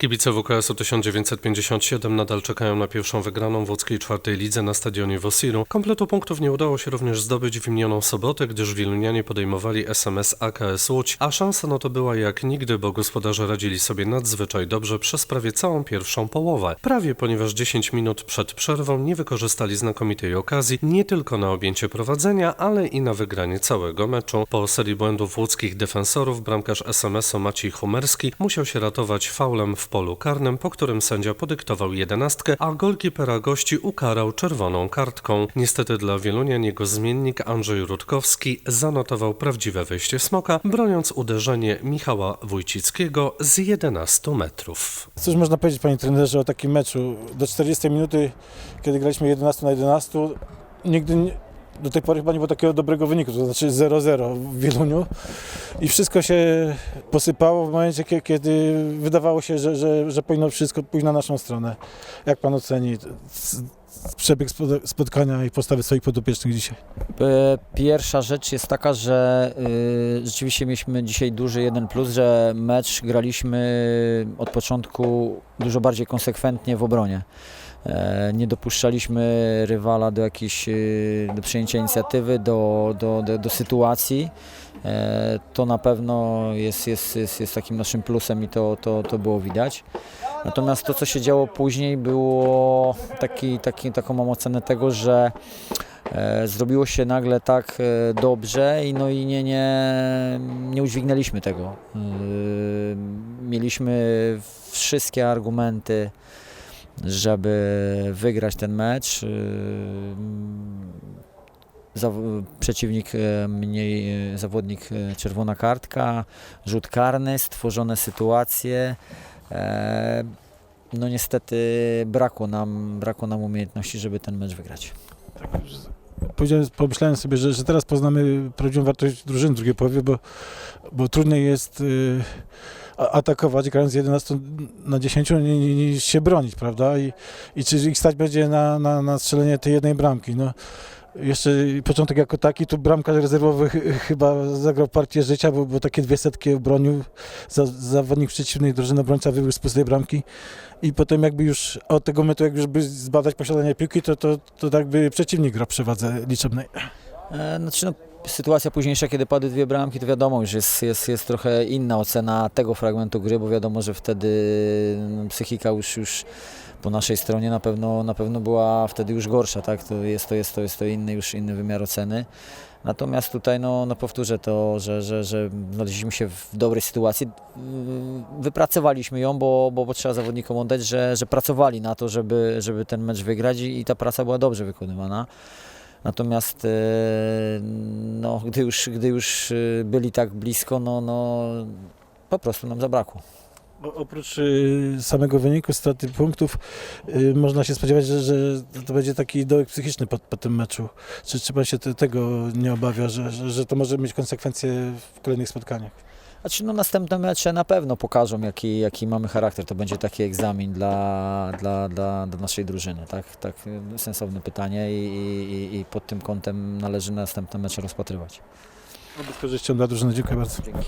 Kibice WKS-u 1957 nadal czekają na pierwszą wygraną w łódzkiej czwartej lidze na stadionie Wosiru. Kompletu punktów nie udało się również zdobyć w minioną sobotę, gdyż Wilunianie podejmowali SMS AKS Łódź, a szansa na to była jak nigdy, bo gospodarze radzili sobie nadzwyczaj dobrze przez prawie całą pierwszą połowę. Prawie ponieważ 10 minut przed przerwą nie wykorzystali znakomitej okazji nie tylko na objęcie prowadzenia, ale i na wygranie całego meczu. Po serii błędów łódzkich defensorów bramkarz SMS-u Maciej Humerski musiał się ratować faulem w polu karnym, po którym sędzia podyktował jedenastkę, a golkipera gości ukarał czerwoną kartką. Niestety dla Wielunian jego zmiennik Andrzej Rutkowski zanotował prawdziwe wejście Smoka, broniąc uderzenie Michała Wójcickiego z 11 metrów. Cóż można powiedzieć, panie trenerze, o takim meczu? Do 40 minuty, kiedy graliśmy 11 na 11, nigdy nie, do tej pory chyba nie było takiego dobrego wyniku, to znaczy 0-0 w Wieluniu. I wszystko się posypało w momencie, kie- kiedy wydawało się, że, że, że powinno wszystko pójść na naszą stronę. Jak pan oceni przebieg spotkania i postawy swoich podopiecznych dzisiaj? E, Pierwsza rzecz jest taka, że y, rzeczywiście mieliśmy dzisiaj duży jeden plus, że mecz graliśmy od początku dużo bardziej konsekwentnie w obronie. E, Nie dopuszczaliśmy rywala do jakiejś, y, do przejęcia inicjatywy, do, do, do, do sytuacji. E, To na pewno jest, jest, jest, jest takim naszym plusem i to, to, to było widać. Natomiast to, co się działo później, było taki, taki, taką mam ocenę tego, że e, zrobiło się nagle tak e, dobrze i no i nie, nie, nie udźwignęliśmy tego. E, mieliśmy wszystkie argumenty, żeby wygrać ten mecz. Zaw- przeciwnik e, mniej, e, zawodnik czerwona kartka, rzut karny, stworzone sytuacje. E, No niestety brakło nam, brakło nam umiejętności, żeby ten mecz wygrać. Powiedziałem, pomyślałem sobie, że, że teraz poznamy prawdziwą wartość drużyny drugiej połowie, bo, bo trudniej jest y, a- atakować grając 11 na 10 ni- ni- niż się bronić, prawda? I, i czy ich stać będzie na, na, na strzelenie tej jednej bramki. No, jeszcze początek jako taki, tu bramkarz rezerwowy ch- chyba zagrał partię życia, bo, bo takie dwie setki obronił, za, zawodnik przeciwnej drużyny obrońca wybiegł z pustej bramki i potem jakby już od tego momentu, jak już by zbadać posiadanie piłki, to, to, to tak by przeciwnik gra przewadze liczebnej. E, Znaczy, no, sytuacja późniejsza, kiedy padły dwie bramki, to wiadomo, już jest, jest, jest trochę inna ocena tego fragmentu gry, bo wiadomo, że wtedy no, psychika już, już po naszej stronie na pewno, na pewno była wtedy już gorsza, tak? To jest to, jest to, jest to inny, już inny wymiar oceny. Natomiast tutaj, no, no powtórzę to, że, że, że znaleźliśmy się w dobrej sytuacji. Wypracowaliśmy ją, bo, bo, bo trzeba zawodnikom oddać, że, że pracowali na to, żeby, żeby ten mecz wygrać i ta praca była dobrze wykonywana. Natomiast e, no, gdy, już, gdy już e, byli tak blisko, no, no, po prostu nam zabrakło. Oprócz y, samego wyniku, straty punktów, można się spodziewać, że, że to będzie taki dołek psychiczny po, po tym meczu. Czy, czy pan się te, tego nie obawia, że, że, że to może mieć konsekwencje w kolejnych spotkaniach? Znaczy, no, następne mecze na pewno pokażą, jaki, jaki mamy charakter. To będzie taki egzamin dla, dla, dla, dla naszej drużyny. Tak, tak sensowne pytanie i, i, i pod tym kątem należy następne mecze rozpatrywać. Oby z korzyścią dla drużyny. Dziękuję bardzo. Dzięki.